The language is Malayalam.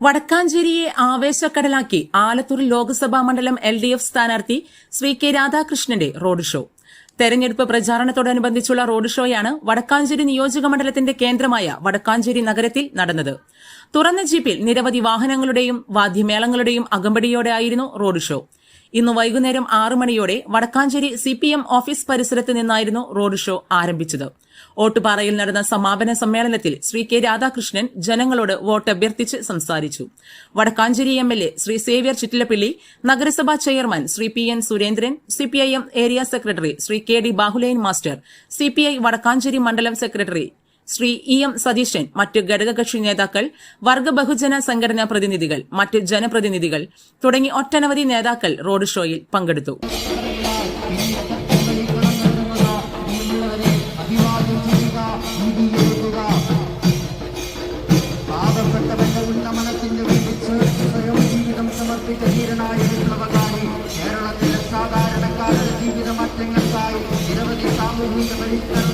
വടക്കാഞ്ചേരിയെ ആവേശക്കടലാക്കി ആലത്തൂർ ലോക്സഭാ മണ്ഡലം എൽ ഡി എഫ് സ്ഥാനാർത്ഥി ശ്രീ കെ രാധാകൃഷ്ണന്റെ റോഡ് ഷോ. തെരഞ്ഞെടുപ്പ് പ്രചാരണത്തോടനുബന്ധിച്ചുള്ള റോഡ് ഷോയാണ് വടക്കാഞ്ചേരി നിയോജക മണ്ഡലത്തിന്റെ കേന്ദ്രമായ വടക്കാഞ്ചേരി നഗരത്തിൽ നടന്നത്. തുറന്ന ജീപ്പിൽ നിരവധി വാഹനങ്ങളുടെയും വാദ്യമേളങ്ങളുടെയും അകമ്പടിയോടെയായിരുന്നു റോഡ് ഷോ. ഇന്ന് വൈകുന്നേരം ആറ് മണിയോടെ Vadakkanchery C P M office പരിസരത്ത് നിന്നായിരുന്നു റോഡ് ഷോ ആരംഭിച്ചത്. ഓട്ടുപാറയിൽ നടന്ന സമാപന സമ്മേളനത്തിൽ ശ്രീ കെ രാധാകൃഷ്ണൻ ജനങ്ങളോട് വോട്ട് അഭ്യർത്ഥിച്ച് സംസാരിച്ചു. Vadakkanchery M L A Shri Xavier Chittilappilly നഗരസഭാ chairman Shri P N Surendran CPIM area secretary Shri K D Bahulain master CPI Vadakkanchery മണ്ഡലം secretary Shri E M Satheesan മറ്റ് ഘടകകക്ഷി നേതാക്കൾ വർഗ ബഹുജന സംഘടനാ പ്രതിനിധികൾ മറ്റ് ജനപ്രതിനിധികൾ തുടങ്ങി ഒട്ടനവധി നേതാക്കൾ റോഡ് ഷോയിൽ പങ്കെടുത്തു. സാധാരണക്കാരുടെ ജീവിത മാറ്റങ്ങൾക്കായി നിരവധി സാമൂഹിക പരിഷ്കരണ